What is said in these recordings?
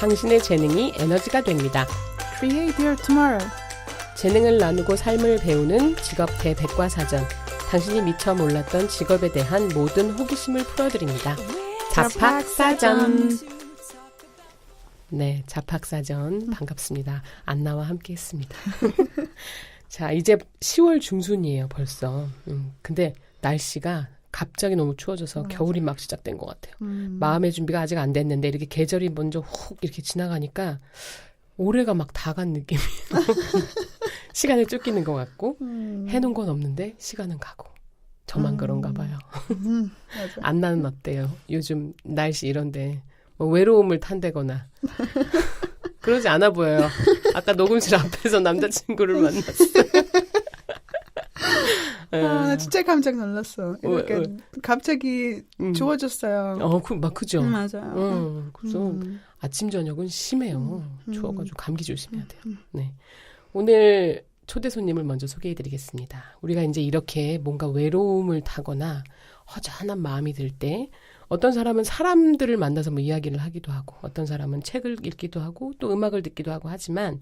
당신의 재능이 에너지가 됩니다. Create your tomorrow. 재능을 나누고 삶을 배우는 직업 대백과사전. 당신이 미처 몰랐던 직업에 대한 모든 호기심을 풀어드립니다. 자팍사전. 네, 자팍사전 반갑습니다. 안나와 함께했습니다. 자, 이제 10월 중순이에요, 벌써. 음, 근데 날씨가 갑자기 너무 추워져서 맞아. 겨울이 막 시작된 것 같아요. 음. 마음의 준비가 아직 안 됐는데 이렇게 계절이 먼저 훅 이렇게 지나가니까 올해가 막 다 간 느낌이에요. 시간을 쫓기는 것 같고 음. 해놓은 건 없는데 시간은 가고 저만 음. 그런가 봐요. 음. 안나는 어때요? 요즘 날씨 이런데 뭐 외로움을 탄다거나 그러지 않아 보여요. 아까 녹음실 앞에서 남자친구를 만났어요. 아, 예. 진짜 깜짝 놀랐어. 왜, 이렇게 왜? 갑자기 음. 좋아졌어요. 어, 그, 막 그죠. 음, 맞아요. 어, 그래서 음. 아침 저녁은 심해요. 음. 추워가지고 감기 조심해야 돼요. 음. 네. 오늘 초대 손님을 먼저 소개해드리겠습니다. 우리가 이제 이렇게 뭔가 외로움을 타거나 허전한 마음이 들 때 어떤 사람은 사람들을 만나서 뭐 이야기를 하기도 하고 어떤 사람은 책을 읽기도 하고 또 음악을 듣기도 하고 하지만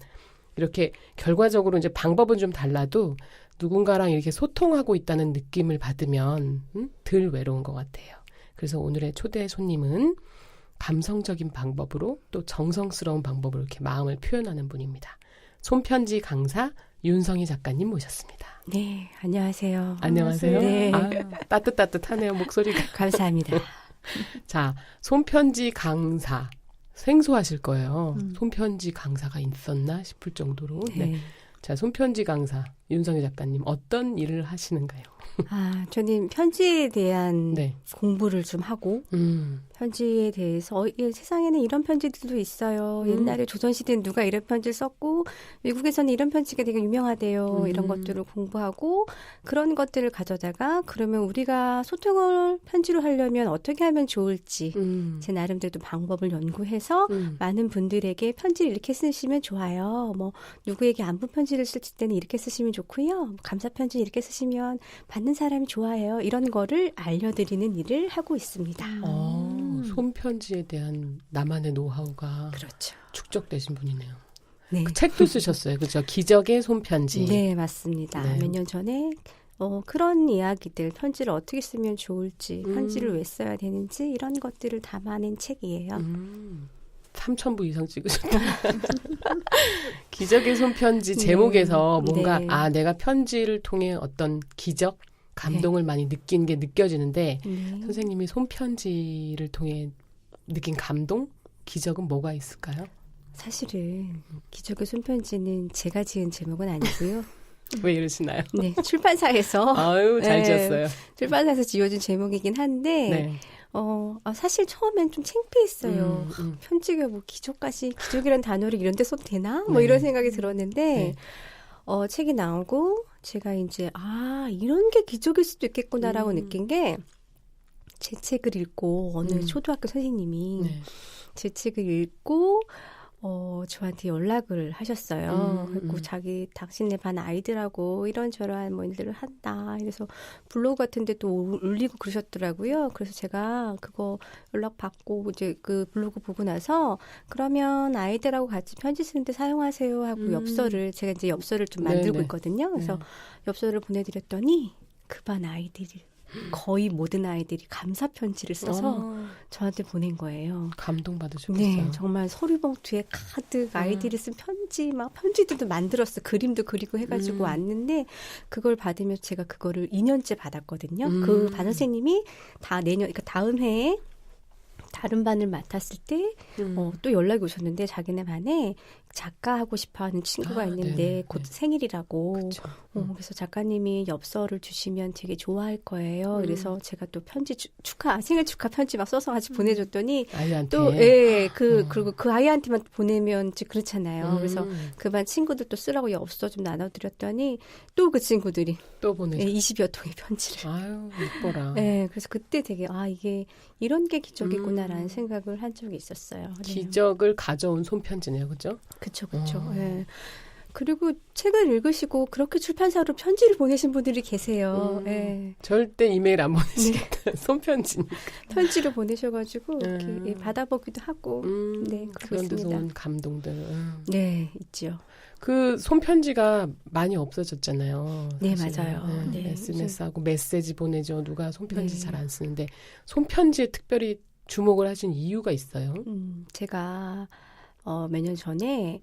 이렇게 결과적으로 이제 방법은 좀 달라도 누군가랑 이렇게 소통하고 있다는 느낌을 받으면 음? 덜 외로운 것 같아요. 그래서 오늘의 초대 손님은 감성적인 방법으로 또 정성스러운 방법으로 이렇게 마음을 표현하는 분입니다. 손편지 강사 윤성희 작가님 모셨습니다. 네, 안녕하세요. 안녕하세요. 네. 아, 따뜻따뜻하네요, 목소리가. 감사합니다. 자, 손편지 강사. 생소하실 거예요. 음. 손편지 강사가 있었나 싶을 정도로. 네. 네. 자, 손편지 강사 윤성희 작가님 어떤 일을 하시는가요? 아, 저는 편지에 대한 네. 공부를 좀 하고 음. 편지에 대해서 어, 예, 세상에는 이런 편지들도 있어요. 음. 옛날에 조선 시대는 누가 이런 편지를 썼고 미국에서는 이런 편지가 되게 유명하대요. 음. 이런 것들을 공부하고 그런 것들을 가져다가 그러면 우리가 소통을 편지로 하려면 어떻게 하면 좋을지 음. 제 나름대로 방법을 연구해서 음. 많은 분들에게 편지를 이렇게 쓰시면 좋아요. 뭐 누구에게 안부 편지를 쓸 때는 이렇게 쓰시면 좋 고요. 감사 편지 이렇게 쓰시면 받는 사람이 좋아해요. 이런 거를 알려드리는 일을 하고 있습니다. 어, 손편지에 대한 나만의 노하우가 그렇죠. 축적되신 분이네요. 네. 그 책도 쓰셨어요. 그죠? 기적의 손편지. 네, 맞습니다. 네. 몇년 전에 어, 그런 이야기들, 편지를 어떻게 쓰면 좋을지, 음. 편지를 왜 써야 되는지 이런 것들을 담아낸 책이에요. 음. 3,000부 이상 찍으셨다. 기적의 손편지 제목에서 네. 뭔가, 네. 아, 내가 편지를 통해 어떤 기적, 감동을 많이 느낀 게 느껴지는데, 네. 선생님이 손편지를 통해 느낀 감동? 기적은 뭐가 있을까요? 사실은 기적의 손편지는 제가 지은 제목은 아니고요. 왜 이러시나요? 네, 출판사에서 아유, 잘 네. 지었어요. 출판사에서 지어준 제목이긴 한데 네. 어 아, 사실 처음엔 좀 창피했어요. 음, 음. 편지가 뭐 기적까지 기적이란 단어를 이런 데 써도 되나? 뭐 네. 이런 생각이 들었는데 네. 어 책이 나오고 제가 이제 아 이런 게 기적일 수도 있겠구나라고 음. 느낀 게 제 책을 읽고 어느 음. 초등학교 선생님이 네. 제 책을 읽고 어 저한테 연락을 하셨어요. 음, 그리고 음. 자기 당신네 반 아이들하고 이런저런 뭐 일들을 한다. 그래서 블로그 같은데 또 올리고 그러셨더라고요. 그래서 제가 그거 연락 받고 이제 그 블로그 보고 나서 그러면 아이들하고 같이 편지 쓰는데 사용하세요 하고 음. 엽서를 제가 이제 엽서를 좀 네네. 만들고 있거든요. 그래서 네. 엽서를 보내드렸더니 그 반 아이들이 거의 모든 아이들이 감사 편지를 써서 어, 저한테 보낸 거예요. 감동 받으셨겠어요. 네, 정말 서류 봉투에 가득 아이들이 쓴 편지, 막 편지들도 만들었어. 그림도 그리고 해가지고 음. 왔는데, 그걸 받으면서 제가 그거를 2년째 받았거든요. 음. 그 반 선생님이 다 내년, 그러니까 다음 해에 다른 반을 맡았을 때, 음. 어, 또 연락이 오셨는데, 자기네 반에 작가 하고 싶어 하는 친구가 아, 있는데, 네네. 곧 네. 생일이라고. 그쵸. 어, 그래서 작가님이 엽서를 주시면 되게 좋아할 거예요. 음. 그래서 제가 또 편지 추- 축하, 생일 축하 편지 막 써서 같이 보내줬더니, 아이한테. 또, 예, 그, 어. 그리고 그 아이한테만 보내면 이제 그렇잖아요. 그래서 음, 그반 친구들도 쓰라고 엽서 좀 나눠 드렸더니 또 그 친구들이 또 예, 보내죠. 20여 통의 편지를. 아유, 이뻐라. 예, 그래서 그때 되게, 아, 이게 이런 게 기적이구나라는 음. 생각을 한 적이 있었어요. 네. 기적을 가져온 손편지네요, 그죠? 그쵸, 그쵸. 어. 예. 그리고 책을 읽으시고 그렇게 출판사로 편지를 보내신 분들이 계세요. 음. 예. 절대 이메일 안 보내시겠다. 손편지. 편지를 보내셔가지고 이렇게 음. 예, 받아보기도 하고. 음, 네, 그런 데서. 온 감동들. 음. 네, 있죠. 그 손편지가 많이 없어졌잖아요. 네, 사실은. 맞아요. 네, 네, SNS하고 메시지 보내죠. 누가 손편지 네. 잘안 쓰는데 손편지에 특별히 주목을 하신 이유가 있어요. 음, 제가 어, 몇 년 전에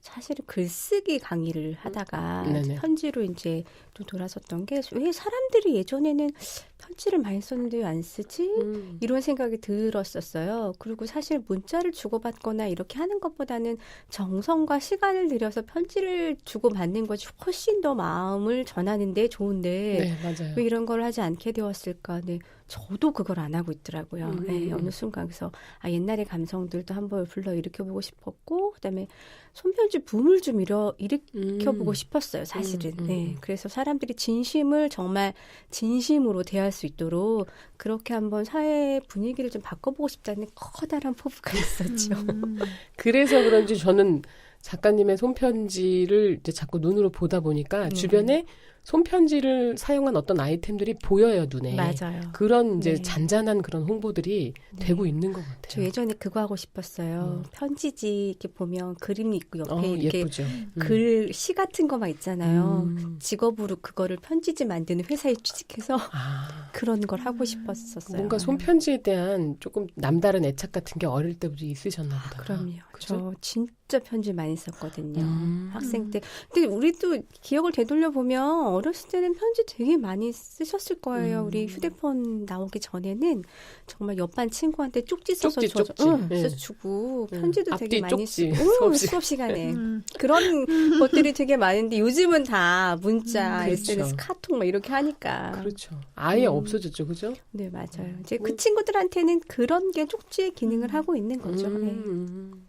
사실은 글쓰기 강의를 하다가 음. 네네. 편지로 이제 또 돌아섰던 게 왜 사람들이 예전에는 편지를 많이 썼는데 왜 안 쓰지? 음. 이런 생각이 들었었어요. 그리고 사실 문자를 주고받거나 이렇게 하는 것보다는 정성과 시간을 들여서 편지를 주고받는 것이 훨씬 더 마음을 전하는데 좋은데 네, 맞아요. 왜 이런 걸 하지 않게 되었을까? 네, 저도 그걸 안 하고 있더라고요. 음. 네, 어느 순간 그래서 아, 옛날의 감성들도 한번 불러 일으켜보고 싶었고, 그다음에 손편지 붐을 좀 일어 일으켜보고 음. 싶었어요. 사실은. 음, 음, 네, 음. 그래서 사람들이 진심을 정말 진심으로 대 할수 있도록 그렇게 한번 사회 분위기를 좀 바꿔보고 싶다는 커다란 포부가 있었죠. 음. 그래서 그런지 저는 작가님의 손편지를 이제 자꾸 눈으로 보다 보니까 네. 주변에 손편지를 사용한 어떤 아이템들이 보여요 눈에. 맞아요. 그런 이제 네. 잔잔한 그런 홍보들이 네. 되고 있는 것저 같아요. 예전에 그거 하고 싶었어요. 음. 편지지 이렇게 보면 그림이 있고 옆에 어, 이렇게 예쁘죠. 음. 글, 시 같은 거만 있잖아요. 음. 직업으로 그거를 편지지 만드는 회사에 취직해서 아, 그런 걸 하고 싶었었어요. 뭔가 손편지에 대한 조금 남다른 애착 같은 게 어릴 때부터 있으셨나 보다. 그럼요. 그죠? 저 진짜 편지 많이 썼거든요. 음. 학생 때. 근데 우리도 기억을 되돌려 보면 어렸을 때는 편지 되게 많이 쓰셨을 거예요. 음. 우리 휴대폰 나오기 전에는 정말 옆반 친구한테 쪽지 써서 쪽지, 줘- 쪽지. 응, 예. 써서 주고 음. 편지도 앞뒤 되게 많이 쪽지, 쓰고 응, 수업 시간. 수업 시간에 음. 그런 것들이 되게 많은데 요즘은 다 문자, 음, 그렇죠. SNS, 카톡 막 이렇게 하니까. 그렇죠. 아예 음. 없어졌죠, 그죠? 네, 맞아요. 음. 이제 음. 그 친구들한테는 그런 게 쪽지의 기능을 하고 있는 거죠. 음, 네.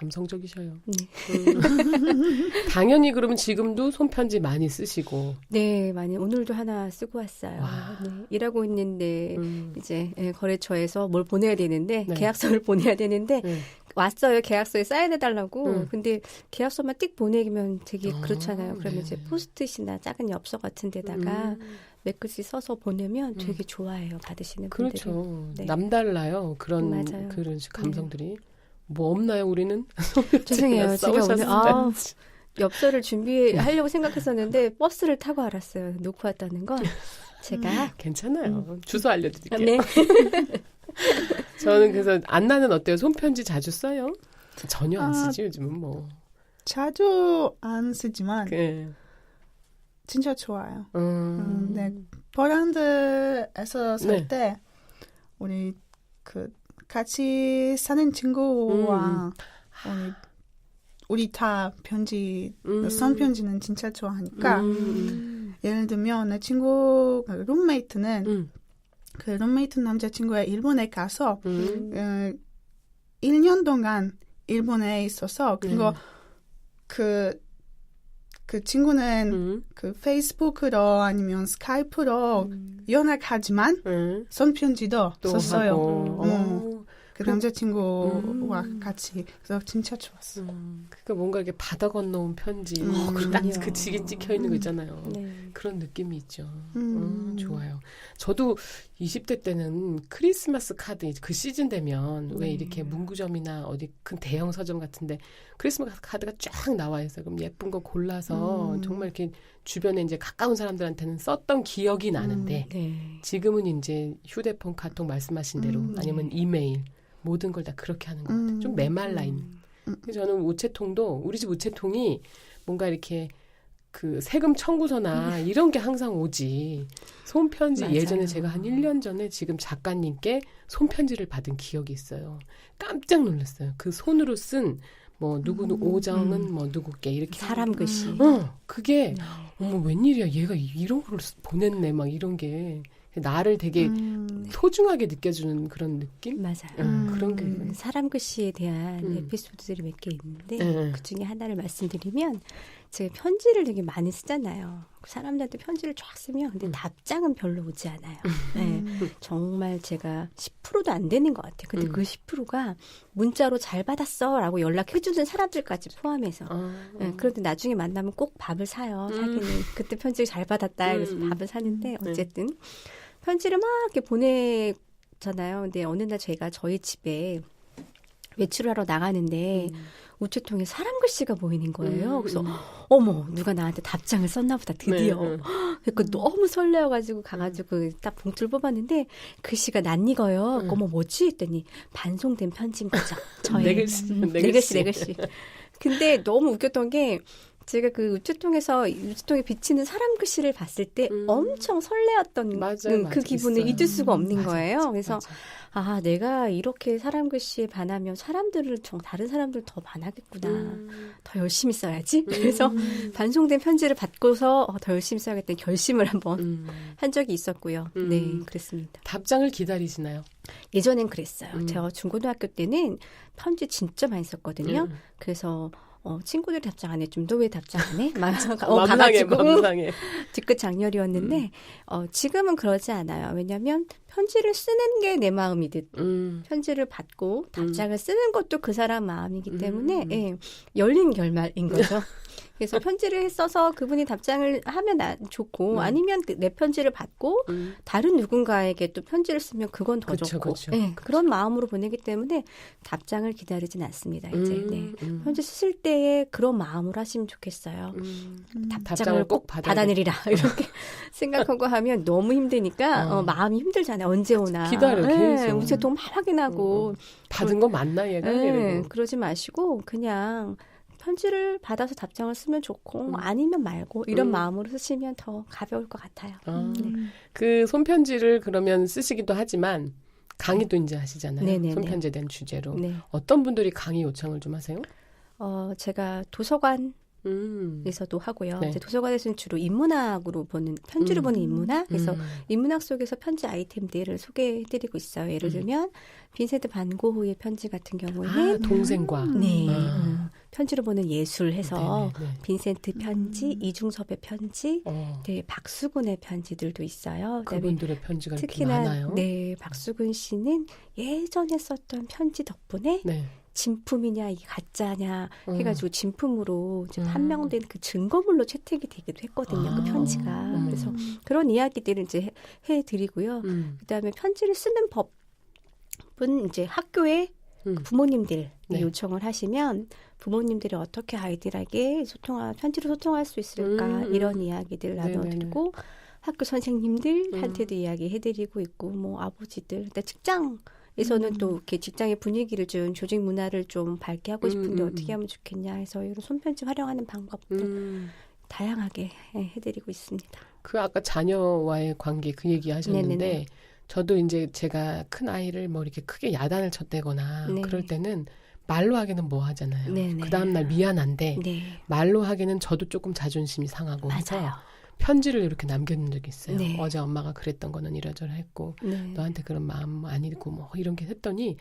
음. 감성적이셔요. 네. 음. 당연히 그러면 지금도 손편지 많이 쓰시고. 네, 많이 오늘도 하나 쓰고 왔어요. 와. 네, 일하고 있는데 음. 이제 예, 거래처에서 뭘 보내야 되는데 네. 계약서를 보내야 되는데 네. 왔어요. 계약서에 사인해 달라고. 음. 근데 계약서만 띡 보내면 되게 아, 그렇잖아요. 그러면 네. 이제 포스트잇이나 작은 엽서 같은 데다가 음. 몇 글씨 써서 보내면 되게 좋아해요. 받으시는 분들이. 그렇죠. 네. 남달라요. 그런 맞아요. 그런 감성들이. 뭐 없나요, 우리는? 죄송해요. 제가 오늘 아, 때. 엽서를 준비하려고 생각했었는데 버스를 타고 알았어요. 놓고 왔다는 건 제가 괜찮아요. 주소 알려드릴게요. 네. 저는 그래서 안나는 어때요? 손편지 자주 써요? 전혀 안 아, 쓰지 요즘은 뭐. 자주 안 쓰지만 그, 진짜 좋아요. 음, 음, 네. 포란드에서 살 네. 때 우리 그 같이 사는 친구와 우리 우리 다 편지 음. 선 편지는 진짜 좋아하니까 음. 예를 들면 내 친구 그 룸메이트는 음. 그 룸메이트 남자친구가 일본에 가서 음. 어, 1년 동안 일본에 있어서 그거 네. 그, 그 친구는 음. 그 페이스북으로 아니면 스카이프로 음. 연락하지만 음. 손편지도 또 썼어요. 음. 어. 그 남자친구와 음. 같이 그래서 진짜 좋았어. 음. 그러니까 뭔가 이렇게 바다 건너온 편지. 음. 어, 그럼요. 딱그 지게 찍혀 있는 거 있잖아요. 네. 그런 느낌이 있죠. 음. 음, 좋아요. 저도 20대 때는 크리스마스 카드 그 시즌 되면 왜 네. 이렇게 문구점이나 어디 큰 대형 서점 같은데 크리스마스 카드가 쫙 나와 있어요. 그럼 예쁜 거 골라서 음. 정말 이렇게 주변에 이제 가까운 사람들한테는 썼던 기억이 나는데 네. 지금은 이제 휴대폰 카톡 말씀하신 대로 음. 아니면 이메일 모든 걸 다 그렇게 하는 것 같아요. 음. 좀 메말라 있는. 음. 그래서 저는 우체통도 우리 집 우체통이 뭔가 이렇게 그 세금 청구서나 이런 게 항상 오지. 손편지 맞아요. 예전에 제가 한 1년 전에 지금 작가님께 손편지를 받은 기억이 있어요. 깜짝 놀랐어요. 그 손으로 쓴 뭐 누구 누 음. 오정은 뭐 누구께 이렇게 사람 글씨. 어, 그게 네. 어머 웬일이야. 얘가 이런 걸 보냈네. 막 이런 게 나를 되게 음. 소중하게 느껴주는 그런 느낌? 맞아요. 음, 그런 게 음, 사람 글씨에 대한 음. 에피소드들이 몇 개 있는데 네. 그 중에 하나를 말씀드리면 제가 편지를 되게 많이 쓰잖아요. 사람들한테 편지를 쫙 쓰면 근데 음. 답장은 별로 오지 않아요. 네. 음. 정말 제가 10%도 안 되는 것 같아요. 근데 음. 그 10%가 문자로 잘 받았어라고 연락해주는 사람들까지 포함해서. 아, 네, 그런데 나중에 만나면 꼭 밥을 사요. 음. 자기는 그때 편지를 잘 받았다. 그래서 음, 음. 밥을 사는데 네. 어쨌든 편지를 막 이렇게 보내잖아요. 근데 어느 날 제가 저희 집에 외출하러 나가는데 음. 우체통에 사람 글씨가 보이는 거예요. 음, 그래서 음. 어머 누가 나한테 답장을 썼나 보다 드디어. 네, 네. 그러니까 너무 설레어가지고 가가지고 딱 봉투를 뽑았는데 글씨가 낯익어요. 음. 어머 뭐지 했더니 반송된 편지인 거죠. 저의 네 글씨, 음, 네네 글씨, 글씨. 네 글씨. 근데 너무 웃겼던 게 제가 그 우체통에서 우체통에 비치는 사람 글씨를 봤을 때 음. 엄청 설레었던 맞아요, 음, 맞아요. 그 기분을. 잊을 수가 없는 맞아, 거예요. 맞아, 그래서 맞아. 아 내가 이렇게 사람 글씨에 반하면 사람들을 좀 다른 사람들 더 반하겠구나. 음. 더 열심히 써야지. 그래서 음. 반송된 편지를 받고서 어, 더 열심히 써야겠다는 결심을 한번 음. 한 적이 있었고요. 음. 네, 그랬습니다. 답장을 기다리시나요? 예전엔 그랬어요. 음. 제가 중고등학교 때는 편지 진짜 많이 썼거든요. 음. 그래서 어, 친구들이 답장 안 해주면 너왜 답장 안 해? 막 어, 가가지고 맘상해. 뒤끝 장렬이었는데 음. 어, 지금은 그러지 않아요. 왜냐하면 편지를 쓰는 게 내 마음이듯 음. 편지를 받고 답장을 쓰는 것도 그 사람 마음이기 때문에 음. 예, 열린 결말인 거죠. 그래서 편지를 써서 그분이 답장을 하면 나, 좋고 음. 아니면 그내 편지를 받고 음. 다른 누군가에게 또 편지를 쓰면 그건 더 그쵸, 좋고 그쵸. 예, 그런 마음으로 보내기 때문에 답장을 기다리진 않습니다. 이제 음. 네. 음. 편지 쓰실 때에 그런 마음으로 하시면 좋겠어요. 음. 음. 답장을 꼭 받아내리라 이렇게 생각하고 하면 너무 힘드니까 어. 어, 마음이 힘들잖아요. 언제 오나 기다려, 예, 계속. 우체통 막 확인하고 받은 거 맞나 얘가? 예, 이러고. 그러지 마시고 그냥 편지를 받아서 답장을 쓰면 좋고 음. 아니면 말고 이런 음. 마음으로 쓰시면 더 가벼울 것 같아요. 아, 네. 그 손편지를 그러면 쓰시기도 하지만 강의도 이제 하시잖아요. 네네네. 손편지에 대한 주제로. 네. 어떤 분들이 강의 요청을 좀 하세요? 어, 제가 도서관 음. 에서도 하고요. 네. 이제 도서관에서는 주로 인문학으로 보는 편지를 음. 보는 인문학. 그래서 음. 인문학 속에서 편지 아이템들을 소개해드리고 있어요. 예를 음. 들면 빈센트 반 고흐의 편지 같은 아, 경우에는 동생과. 네 아. 음, 편지로 보는 예술 해서 네네네. 빈센트 편지, 음. 이중섭의 편지, 어, 네 박수근의 편지들도 있어요. 그분들의 편지가 이렇게 특히나 많아요. 네 박수근 씨는 예전에 썼던 편지 덕분에 네. 진품이냐 이게 가짜냐 어. 해가지고 진품으로 이제 음. 판명된 그 증거물로 채택이 되기도 했거든요. 아. 그 편지가 음. 그래서 그런 이야기들을 이제 해- 해드리고요. 음. 그다음에 편지를 쓰는 법은 이제 학교에 음. 부모님들이 네. 요청을 하시면 부모님들이 어떻게 아이들에게 소통할 편지로 소통할 수 있을까 음. 이런 이야기들 네네네. 나눠드리고 학교 선생님들한테도 이야기해드리고 있고 뭐 아버지들, 근데 직장 에서는 음. 또 이렇게 직장의 분위기를 좀 조직 문화를 좀 밝게 하고 싶은데 음, 음, 어떻게 음. 하면 좋겠냐 해서 이런 손편지 활용하는 방법들 음. 다양하게 예, 해드리고 있습니다. 그 아까 자녀와의 관계 그 얘기 하셨는데 네네네. 저도 이제 제가 큰 아이를 뭐 이렇게 크게 야단을 쳤다거나 네. 그럴 때는 말로 하기는 뭐 하잖아요. 그 다음 날 미안한데 네, 말로 하기는 저도 조금 자존심이 상하고 해서 맞아요. 편지를 이렇게 남겨놓은 적이 있어요. 네. 어제 엄마가 그랬던 거는 이러저러 했고 네. 너한테 그런 마음 아니고 뭐 이런 게 했더니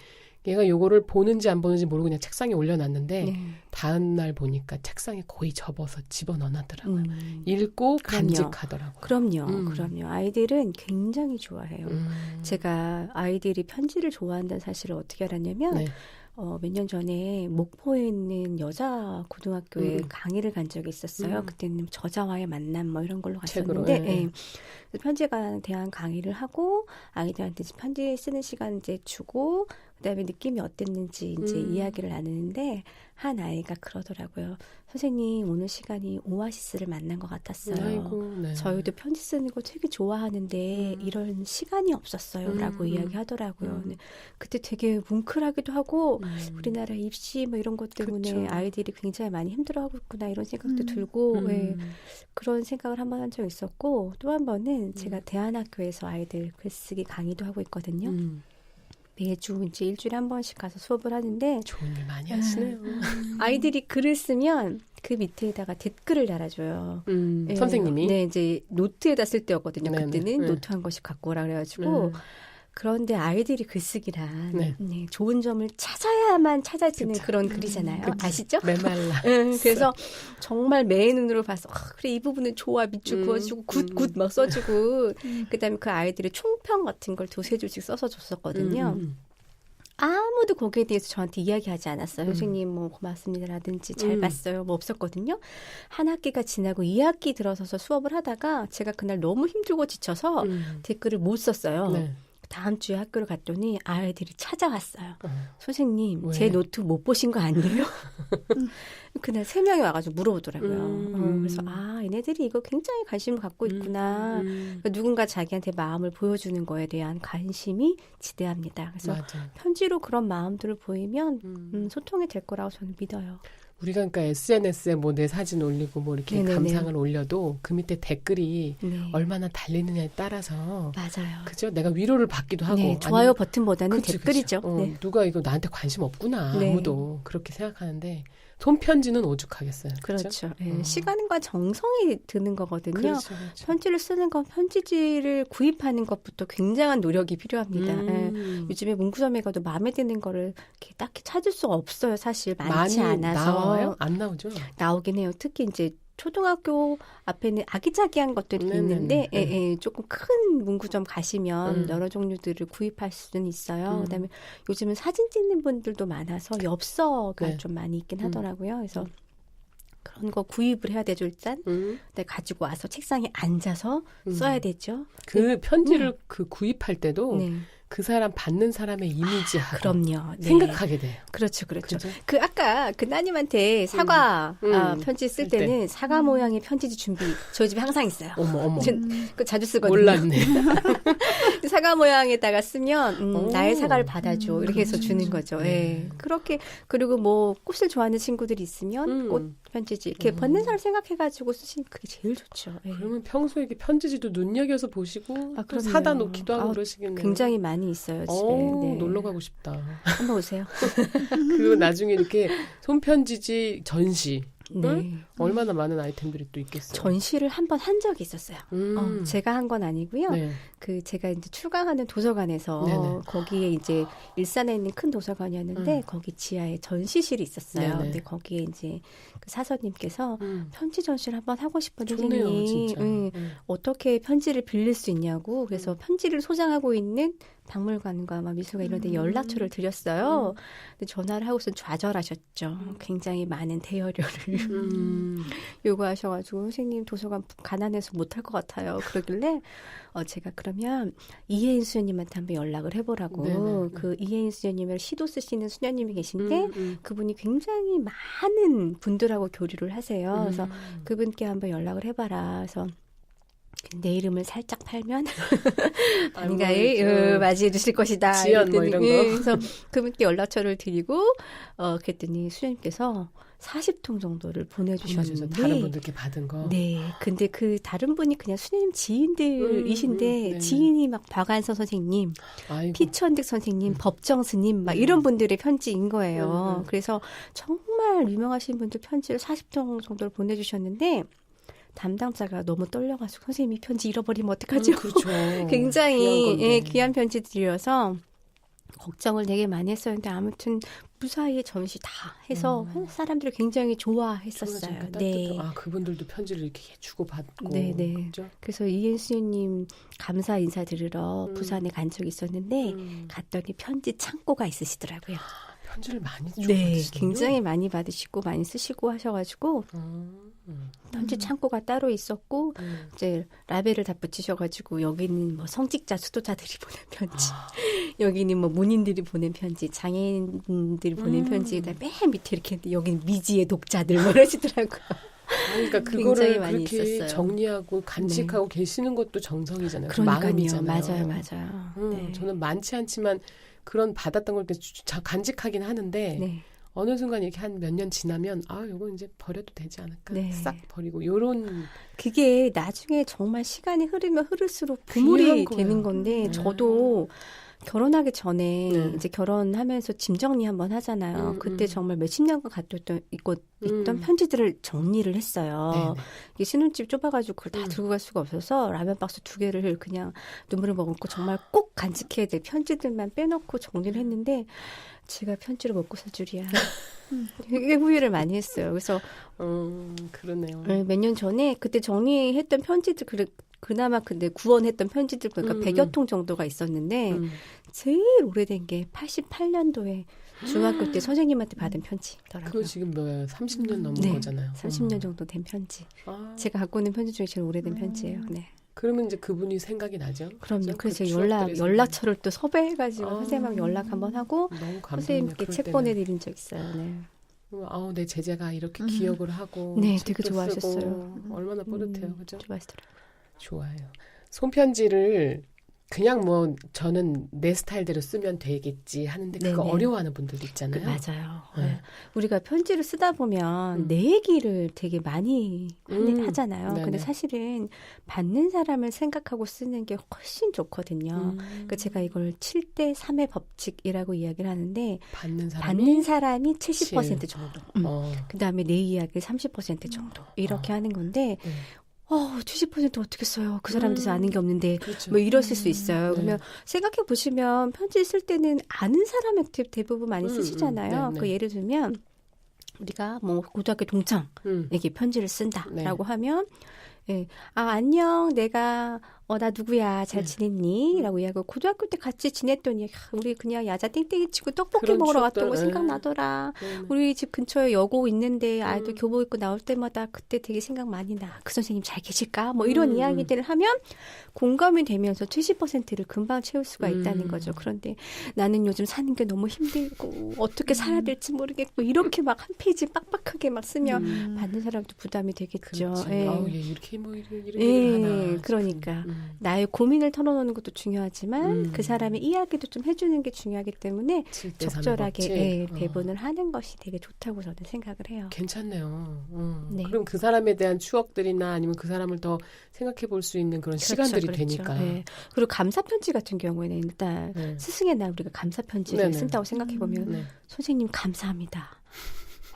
얘가 요거를 보는지 안 보는지 모르고 그냥 책상에 올려놨는데 네. 다음 날 보니까 책상에 거의 접어서 집어넣어놨더라고요. 음. 읽고 그럼요. 간직하더라고요. 그럼요, 음. 그럼요. 아이들은 굉장히 좋아해요. 음. 제가 아이들이 편지를 좋아한다는 사실을 어떻게 알았냐면 네. 어, 몇 년 전에 목포에 있는 여자 고등학교에 음. 강의를 간 적이 있었어요. 음. 그때는 저자와의 만남 뭐 이런 걸로 갔었는데 예, 예. 예. 편지에 대한 강의를 하고 아이들한테 편지 쓰는 시간 이제 주고 그다음에 느낌이 어땠는지 이제 음. 이야기를 나누는데 한 아이가 그러더라고요. 선생님 오늘 시간이 오아시스를 만난 것 같았어요. 아이고, 네. 저희도 편지 쓰는 거 되게 좋아하는데 음. 이런 시간이 없었어요라고 음, 음. 이야기하더라고요. 음. 그때 되게 뭉클하기도 하고 음. 우리나라 입시 뭐 이런 것 때문에 그쵸. 아이들이 굉장히 많이 힘들어하고 있구나 이런 생각도 음. 들고 음. 예, 그런 생각을 한 번 한 적 있었고 또 한 번은 제가 대안학교에서 아이들 글쓰기 강의도 하고 있거든요. 음. 매주 이제 일주일에 한 번씩 가서 수업을 하는데 좋은 일 많이 하시네요. 아이들이 글을 쓰면 그 밑에다가 댓글을 달아줘요. 음, 예, 선생님이 네, 이제 노트에다 쓸 때였거든요. 네네, 그때는 네. 노트 한 권씩 갖고 오라 그래가지고 음. 그런데 아이들이 글쓰기란 네. 네, 좋은 점을 찾아야만 찾아지는 그쵸. 그런 글이잖아요. 그쵸. 아시죠? 메말라. 응, 그래서 정말 매의 눈으로 봐서 아, 그래 이 부분은 좋아 밑줄 음, 그어주고 음. 굿굿 막 써주고 그다음에 그 아이들의 총평 같은 걸 두세 줄씩 써서 줬었거든요. 음, 음. 아무도 거기에 대해서 저한테 이야기하지 않았어요. 음. 선생님 뭐 고맙습니다라든지 잘 음. 봤어요. 뭐 없었거든요. 한 학기가 지나고 2학기 들어서서 수업을 하다가 제가 그날 너무 힘들고 지쳐서 음. 댓글을 못 썼어요. 네. 다음 주에 학교를 갔더니 아이들이 찾아왔어요. 어. 선생님, 왜? 제 노트 못 보신 거 아니에요? 그날 세 명이 와가지고 물어보더라고요. 음. 어, 그래서 아, 얘네들이 이거 굉장히 관심을 갖고 있구나. 음. 그러니까 누군가 자기한테 마음을 보여주는 거에 대한 관심이 지대합니다. 그래서 맞아. 편지로 그런 마음들을 보이면 음. 음, 소통이 될 거라고 저는 믿어요. 우리가 그러니까 SNS에 뭐 내 사진 올리고 뭐 이렇게 네네네. 감상을 올려도 그 밑에 댓글이 네. 얼마나 달리느냐에 따라서 맞아요. 그죠? 내가 위로를 받기도 하고 네, 좋아요 버튼보다는 그치, 댓글이죠. 그치. 어, 네. 누가 이거 나한테 관심 없구나 네. 아무도 그렇게 생각하는데 손편지는 오죽하겠어요. 그죠? 그렇죠. 예, 어. 시간과 정성이 드는 거거든요. 그렇죠, 그렇죠. 편지를 쓰는 건 편지지를 구입하는 것부터 굉장한 노력이 필요합니다. 예. 음. 요즘에 문구점에 가도 마음에 드는 거를 이렇게 딱히 찾을 수가 없어요. 사실 많지 않아서 나와요? 안 나오죠? 나오긴 해요. 특히 이제 초등학교 앞에는 아기자기한 것들이 네네네. 있는데 예, 네. 예, 조금 큰 문구점 가시면 음. 여러 종류들을 구입할 수는 있어요. 음. 그다음에 요즘은 사진 찍는 분들도 많아서 엽서가 네. 좀 많이 있긴 음. 하더라고요. 그래서 그런 거 구입을 해야 되죠 일단. 음. 근데 가지고 와서 책상에 앉아서 음. 써야 되죠. 그 편지를 그 구입할 때도 네. 그 사람 받는 사람의 이미지하고 그럼요. 네. 생각하게 돼요. 그렇죠, 그렇죠. 그죠? 그 아까 그 따님한테 사과 음. 아, 음. 편지 쓸쓸 때. 때는 사과 모양의 편지지 준비 저희 집에 항상 있어요. 어머 어머 전그 자주 쓰거든요. 몰랐네. 사과 모양에다가 쓰면 음, 오. 나의 사과를 받아줘 이렇게 해서 주는 거죠. 음. 예. 그렇게 그리고 뭐 꽃을 좋아하는 친구들이 있으면 음. 꽃 편지지 이렇게 음. 받는 사람 생각해가지고 쓰시면 그게 제일 좋죠. 예. 그러면 평소에 이렇게 편지지도 눈여겨서 보시고 아, 또. 사다 놓기도 하고 아, 그러시겠네요. 굉장히 많이 있어요 집에. 어, 네. 놀러 가고 싶다. 한번 오세요. 그리고 나중에 이렇게 손편지지 전시 네. 얼마나 많은 아이템들이 또 있겠어요. 전시를 한 번 한 적이 있었어요. 음. 어, 제가 한 건 아니고요. 네. 그 제가 이제 출강하는 도서관에서 네네. 거기에 이제 일산에 있는 큰 도서관이었는데 음. 거기 지하에 전시실이 있었어요. 네네. 근데 거기에 이제 그 사서님께서 음. 편지 전시를 한번 하고 싶은 좋네요, 선생님 진짜. 응, 음. 어떻게 편지를 빌릴 수 있냐고 그래서 음. 편지를 소장하고 있는 박물관과 막 미술관 이런 데 음. 연락처를 드렸어요. 근데 전화를 하고선 좌절하셨죠. 굉장히 많은 대여료를 음. 요구하셔가지고 선생님 도서관 가난해서 못할 것 같아요. 그러길래 어 제가 그러면 이혜인 수녀님한테 한번 연락을 해보라고 네네. 그 이혜인 수녀님을 시도 쓰시는 수녀님이 계신데 음, 음. 그분이 굉장히 많은 분들 하고 교류를 하세요. 그래서 음. 그분께 한번 연락을 해봐라. 그래서 내 이름을 살짝 팔면 반가이 어, 맞이해 주실 것이다. 지연 뭐 이런 거. 예, 그래서 그분께 연락처를 드리고 어 그랬더니 수녀님께서 40통 정도를 보내주셨는데 다른 분들께 받은 거. 네, 근데 그 다른 분이 그냥 수녀님 지인들이신데 음, 음, 네. 지인이 막 박완서 선생님, 아이고. 피천득 선생님, 음. 법정 스님 막 음. 이런 분들의 편지인 거예요. 음, 음. 그래서 정말 유명하신 분들 편지를 40통 정도를 보내주셨는데 담당자가 너무 떨려가지고 선생님 이 편지 잃어버리면 어떡하죠? 음, 그렇죠. 굉장히 귀한. 예, 귀한 편지들이어서 걱정을 되게 많이 했었는데 아무튼 무사히 전시 다 해서 음. 사람들이 굉장히 좋아했었어요. 네. 아 그분들도 편지를 이렇게 주고 받고. 네, 네. 그죠? 그래서 이은수님 감사 인사 드리러 음. 부산에 간 적이 있었는데 음. 갔더니 편지 창고가 있으시더라고요. 편지를 많이 주고 네, 받으시는군요. 굉장히 많이 받으시고 많이 쓰시고 하셔가지고 음, 음, 편지 창고가 따로 있었고 음. 이제 라벨을 다 붙이셔가지고 여기는 뭐 성직자 수도자들이 보낸 편지, 아, 여기는 뭐 문인들이 보낸 편지, 장애인들이 보낸 음. 편지, 그다음에 맨 밑에 이렇게 했는데 여기는 미지의 독자들 뭐 이러시더라고요. 그러니까 그거를 많이 그렇게 있었어요. 네. 정리하고 간직하고 계시는 것도 정성이잖아요. 그 그러니까요, 마음이잖아요. 맞아요, 맞아요. 음, 네. 저는 많지 않지만 그런 받았던 걸때 간직하긴 하는데 네. 어느 순간 이렇게 한 몇 년 지나면 아 요거 이제 버려도 되지 않을까 네. 싹 버리고 요런 그게 나중에 정말 시간이 흐르면 흐를수록 거예요. 되는 건데 네. 저도 결혼하기 전에 네. 이제 결혼하면서 짐 정리 한번 하잖아요. 음, 그때 음. 정말 몇십 년간 갖던 있고 있던 음. 편지들을 정리를 했어요. 네네. 이게 신혼집 좁아가지고 그걸 다 음. 들고 갈 수가 없어서 라면 박스 두 개를 그냥 눈물을 머금고 정말 꼭 간직해야 될 편지들만 빼놓고 정리를 했는데 제가 편지를 먹고 살 줄이야. 되게 후회를 많이 했어요. 그래서 음, 그러네요. 몇 년 전에 그때 정리했던 편지들 그 그나마 근데 구원했던 편지들 보니까 음, 100여 음. 통 정도가 있었는데 음. 제일 오래된 게 88년도에 중학교 때 선생님한테 받은 편지더라고요. 그거 지금 뭐야 30년 넘은 네. 거잖아요. 30년 음. 정도 된 편지. 아, 제가 갖고 있는 편지 중에 제일 오래된 음. 편지예요. 네. 그러면 이제 그분이 생각이 나죠. 그럼요. 그죠? 그래서 그 연락 연락처를 또 섭외해가지고 아. 선생님하고 연락 한번 하고. 선생님께 책. 보내드린 적 있어요. 네. 아우 내 제자가 이렇게 음. 기억을 하고 네, 되게 좋아하셨어요. 얼마나 뿌듯해요, 음, 그죠? 좋아하시더라고요. 좋아요. 손편지를 그냥 뭐 저는 내 스타일대로 쓰면 되겠지 하는데 그거 네네. 어려워하는 분들도 그, 있잖아요. 맞아요. 네. 네. 우리가 편지를 쓰다 보면 음. 내 얘기를 되게 많이 하- 음. 하잖아요. 네네. 근데 사실은 받는 사람을 생각하고 쓰는 게 훨씬 좋거든요. 음. 그러니까 제가 이걸 7대 3의 법칙이라고 이야기를 하는데 받는 사람이 받는 사람이 70% 정도. 음. 어, 그다음에 내 이야기 30% 정도. 이렇게 어. 하는 건데 네. 어, 70% 어떻게 써요? 그 사람 대해서 음. 아는 게 없는데 그렇죠. 뭐 이러실 수 있어요. 네. 그러면 생각해 보시면 편지 쓸 때는 아는 사람한테 대부분 많이 음, 쓰시잖아요. 음, 네, 그 네. 예를 들면 우리가 뭐 고등학교 동창에게 음. 편지를 쓴다라고 네. 하면 예. 아, 안녕. 내가 어, 나 누구야. 잘 네. 지냈니? 음. 라고 이야기하고 고등학교 때 같이 지냈더니 야, 우리 그냥 야자 땡땡이 치고 떡볶이 먹으러 갔던 거 예. 생각나더라. 네. 우리 집 근처에 여고 있는데 아이들 음. 교복 입고 나올 때마다 그때 되게 생각 많이 나. 그 선생님 잘 계실까? 뭐 이런 음. 이야기들을 하면 공감이 되면서 70%를 금방 채울 수가 있다는 음. 거죠. 그런데 나는 요즘 사는 게 너무 힘들고 어떻게 살아야 될지 모르겠고 이렇게 막 한 페이지 빡빡하게 막 쓰면 음. 받는 사람도 부담이 되겠죠. 그렇죠. 예. 아우, 얘 이렇게 뭐 이런 예, 하나. 그러니까. 음. 나의 고민을 털어놓는 것도 중요하지만 음. 그 사람의 이야기도 좀 해주는 게 중요하기 때문에 7대 3의 적절하게. 예, 어. 배분을 하는 것이 되게 좋다고 저는 생각을 해요. 괜찮네요. 음. 네. 그럼 그 사람에 대한 추억들이나 아니면 그 사람을 더 생각해 볼 수 있는 그런 시간들이 되니까. 예. 그리고 감사 편지 같은 경우에는 일단 네. 스승의 날 우리가 감사 편지를. 쓴다고 생각해 보면 네. 선생님 감사합니다.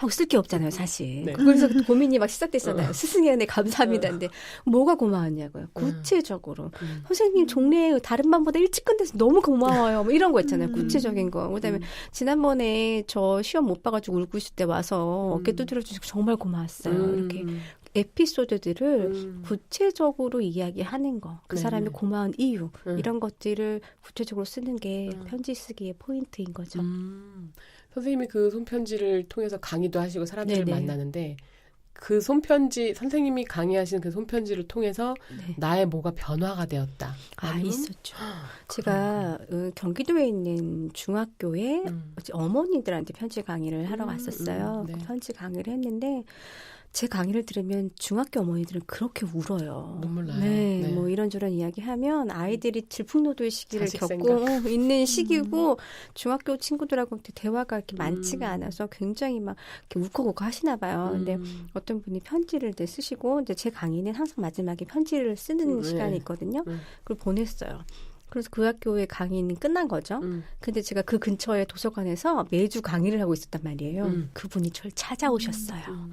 하고 쓸 게 없잖아요, 사실. 네. 그래서 고민이 막 시작됐잖아요. 어. 스승의 은혜 감사합니다인데 뭐가 고마웠냐고요. 구체적으로 음. 선생님 종례 다른 반보다 일찍 끝내서 너무 고마워요. 뭐 이런 거 있잖아요. 음. 구체적인 거. 그다음에 음. 지난번에 저 시험 못 봐가지고 울고 있을 때 와서 음. 어깨 두드려 주시고 정말 고마웠어요. 음. 이렇게 에피소드들을 음. 구체적으로 이야기하는 거, 그 네네. 사람이 고마운 이유 음. 이런 것들을 구체적으로 쓰는 게 음. 편지 쓰기의 포인트인 거죠. 음. 선생님이 그 손편지를 통해서 강의도 하시고 사람들을 네네. 만나는데 그 손편지 선생님이 강의하신 그 손편지를 통해서 네. 나의 뭐가 변화가 되었다. 아 있었죠. 제가 어, 경기도에 있는 중학교에 음. 어머니들한테 편지 강의를 하러 음, 갔었어요. 음, 네. 그 편지 강의를 했는데 제 강의를 들으면 중학교 어머니들은 그렇게 울어요. 눈물 나요. 네, 네. 뭐 이런저런 이야기하면 아이들이 질풍노도의 시기를 겪고 생각. 있는 시기고 중학교 친구들하고 대화가 이렇게 많지가 음. 않아서 굉장히 막 이렇게 울컥울컥 하시나 봐요. 근데 음. 어떤 분이 편지를 이제 쓰시고 이제 제 강의는 항상 마지막에 편지를 쓰는 음, 네. 시간이 있거든요. 음. 그걸 보냈어요. 그래서 그 학교의 강의는 끝난 거죠. 음. 근데 제가 그 근처에 도서관에서 매주 강의를 하고 있었단 말이에요. 음. 그분이 저를 찾아오셨어요. 음.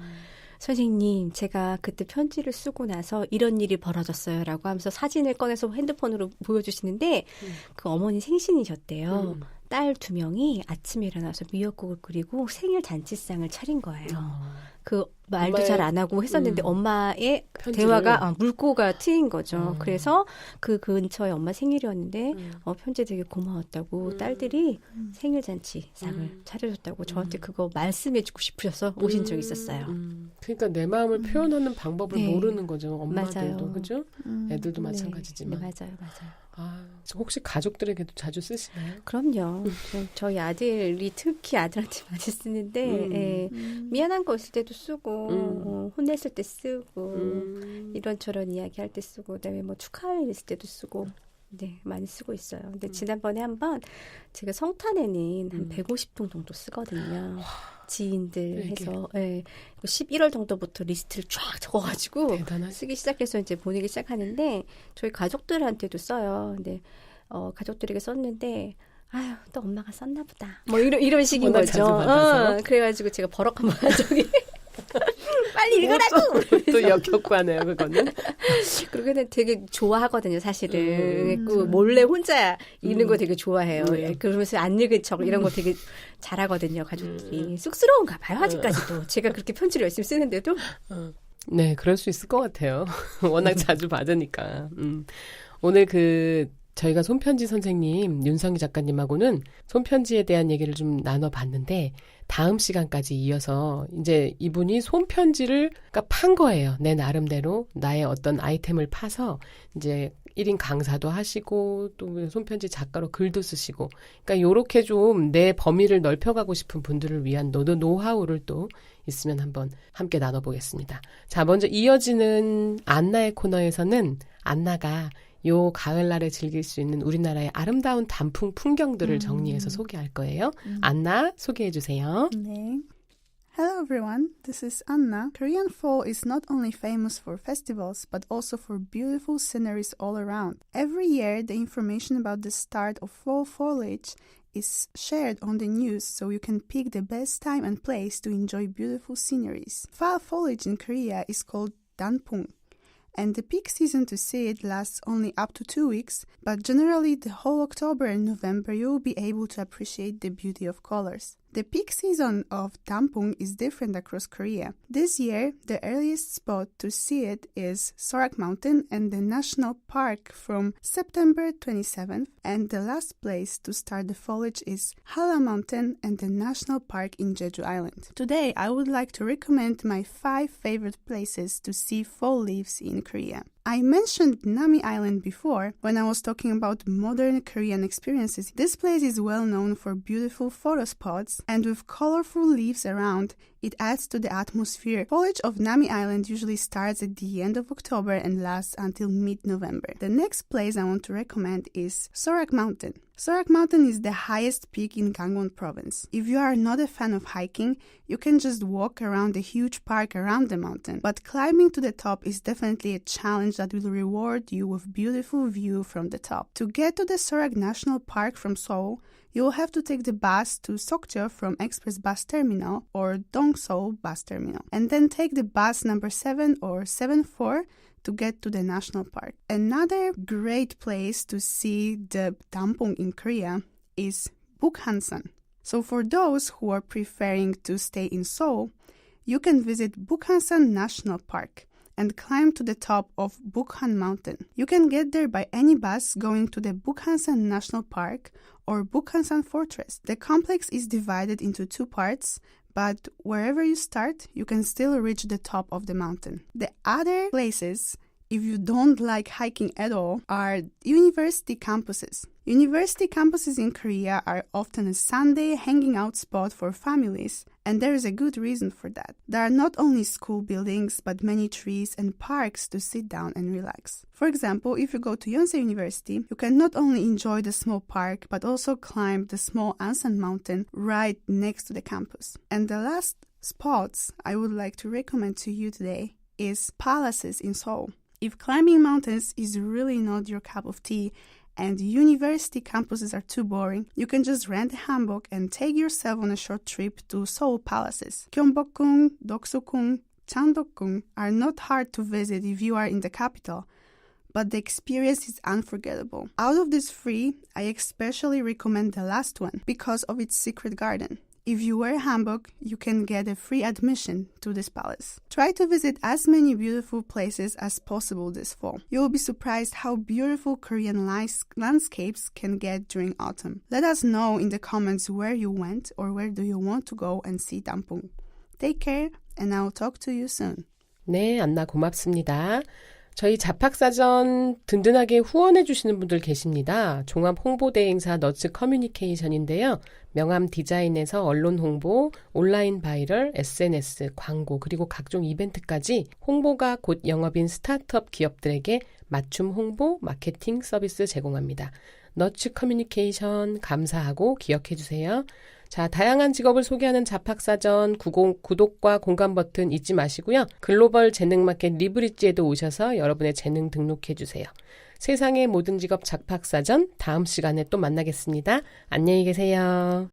선생님, 제가 그때 편지를 쓰고 나서 이런 일이 벌어졌어요. 라고 하면서 사진을 꺼내서 핸드폰으로 보여주시는데 음. 그 어머니 생신이셨대요. 음. 딸두 명이 아침에 일어나서 미역국을 끓이고 생일 잔치상을 차린 거예요. 어. 그 말도 잘 안 하고 했었는데 음. 엄마의 편지를. 대화가 아, 물고가 트인 거죠. 음. 그래서 그 근처에 엄마 생일이었는데 음. 어, 편지 되게 고마웠다고 음. 딸들이 음. 생일 잔치 상을 음. 차려줬다고 저한테 음. 그거 말씀해주고 싶으셔서 오신 적이 있었어요. 음. 그러니까 내 마음을 음. 표현하는 방법을 네. 모르는 거죠. 엄마들도. 그죠? 음. 애들도 네. 마찬가지지만. 네, 맞아요, 맞아요. 아, 혹시 가족들에게도 자주 쓰시나요? 그럼요. 저- 저희 아들이 특히 아들한테 많이 쓰는데 음. 예, 음. 미안한 거 있을 때도 쓰고 음. 어, 혼냈을 때 쓰고 음. 이런저런 이야기할 때 쓰고 그다음에 뭐 축하할 일 있을 때도 쓰고 네 많이 쓰고 있어요. 근데 음. 지난번에 한번 제가 성탄에는 한 음. 150통 정도 쓰거든요. 지인들. 해서 예, 11월 정도부터 리스트를 쫙 적어가지고 대단하시. 쓰기 시작해서 이제 보내기 시작하는데 저희 가족들한테도 써요. 근데 어, 가족들에게 썼는데 아유 또 엄마가 썼나 보다. 뭐 이런 이런 식인 거죠. 어, 그래가지고 제가 버럭 한번 저기 빨리 읽으라고. 또 역효과네요, 그거는. 그러고는 되게 좋아하거든요, 사실은. 음. 그 몰래 혼자 읽는 음. 거 되게 좋아해요. 네. 예, 그러면서 안 읽은 척 이런 거 되게 잘하거든요, 가족들이. 쑥스러운가 봐요, 아직까지도. 제가 그렇게 편지를 열심히 쓰는데도. 네, 그럴 수 있을 것 같아요. 워낙 자주 받으니까. 음. 오늘 그 저희가 손편지 선생님 윤성희 작가님하고는 손편지에 대한 얘기를 좀 나눠봤는데 다음 시간까지 이어서 이제 이분이 손편지를 그러니까 판 거예요. 내 나름대로 나의 어떤 아이템을 파서 이제 1인 강사도 하시고 또 손편지 작가로 글도 쓰시고 그러니까 요렇게 좀 내 범위를 넓혀가고 싶은 분들을 위한 노, 노하우를 또 있으면 한번 함께 나눠보겠습니다. 자, 먼저 이어지는 안나의 코너에서는 안나가 요 가을날에 즐길 수 있는 우리나라의 아름다운 단풍 풍경들을 음. 정리해서 소개할 거예요. 음. 안나 소개해 주세요. 네. Hello everyone, this is Anna. Korean fall is not only famous for festivals, but also for beautiful sceneries all around. Every year, the information about the start of fall foliage is shared on the news so you can pick the best time and place to enjoy beautiful sceneries. Fall foliage in Korea is called danpung. And the peak season to see it lasts only up to two weeks, but generally the whole October and November you will be able to appreciate the beauty of colors. The peak season of tampung is different across Korea. This year, the earliest spot to see it is Sorak Mountain and the National Park from September 27th, and the last place to start the foliage is Hala Mountain and the National Park in Jeju Island. Today, I would like to recommend my five favorite places to see fall leaves in Korea. I mentioned Nami Island before when I was talking about modern Korean experiences. This place is well known for beautiful photo spots and with colorful leaves around, it adds to the atmosphere. Foliage of Nami Island usually starts at the end of October and lasts until mid-November. The next place I want to recommend is Sorak Mountain. Sorak Mountain is the highest peak in Gangwon province. If you are not a fan of hiking, you can just walk around the huge park around the mountain. But climbing to the top is definitely a challenge that will reward you with beautiful view from the top. To get to the Sorak National Park from Seoul, you will have to take the bus to Sokcho from Express Bus Terminal or Dongseol Bus Terminal, and then take the bus number 7 or 74 to get to the national park. Another great place to see the dampong in Korea is Bukhansan. So for those who are preferring to stay in Seoul, you can visit Bukhansan National Park and climb to the top of Bukhan Mountain. You can get there by any bus going to the Bukhansan National Park or Bukhansan Fortress. The complex is divided into two parts, but wherever you start, you can still reach the top of the mountain. The other places, if you don't like hiking at all, are university campuses. University campuses in Korea are often a Sunday hanging out spot for families, and there is a good reason for that. There are not only school buildings, but many trees and parks to sit down and relax. For example, if you go to Yonsei University, you can not only enjoy the small park, but also climb the small Ansan mountain right next to the campus. And the last spots I would like to recommend to you today is palaces in Seoul. If climbing mountains is really not your cup of tea, and university campuses are too boring, you can just rent a hanbok and take yourself on a short trip to Seoul palaces. Gyeongbokgung, Doksu-gung, are not hard to visit if you are in the capital, but the experience is unforgettable. Out of these three, I especially recommend the last one because of its secret garden. If you wear a hanbok, you can get a free admission to this palace. Try to visit as many beautiful places as possible this fall. You will be surprised how beautiful Korean lies- landscapes can get during autumn. Let us know in the comments where you went or where do you want to go and see Dampung. Take care and I will talk to you soon. 네, 안나 고맙습니다. 저희 잡학사전 든든하게 후원해 주시는 분들 계십니다. 종합 홍보대 행사 너츠 커뮤니케이션인데요. 명함 디자인에서 언론 홍보, 온라인 바이럴, SNS, 광고, 그리고 각종 이벤트까지 홍보가 곧 영업인 스타트업 기업들에게 맞춤 홍보, 마케팅 서비스 제공합니다. 너츠 커뮤니케이션 감사하고 기억해 주세요. 자, 다양한 직업을 소개하는 잡학사전 구공, 구독과 공감 버튼 잊지 마시고요. 글로벌 재능 마켓 리브리지에도 오셔서 여러분의 재능 등록해 주세요. 세상의 모든 직업 잡학사전 다음 시간에 또 만나겠습니다. 안녕히 계세요.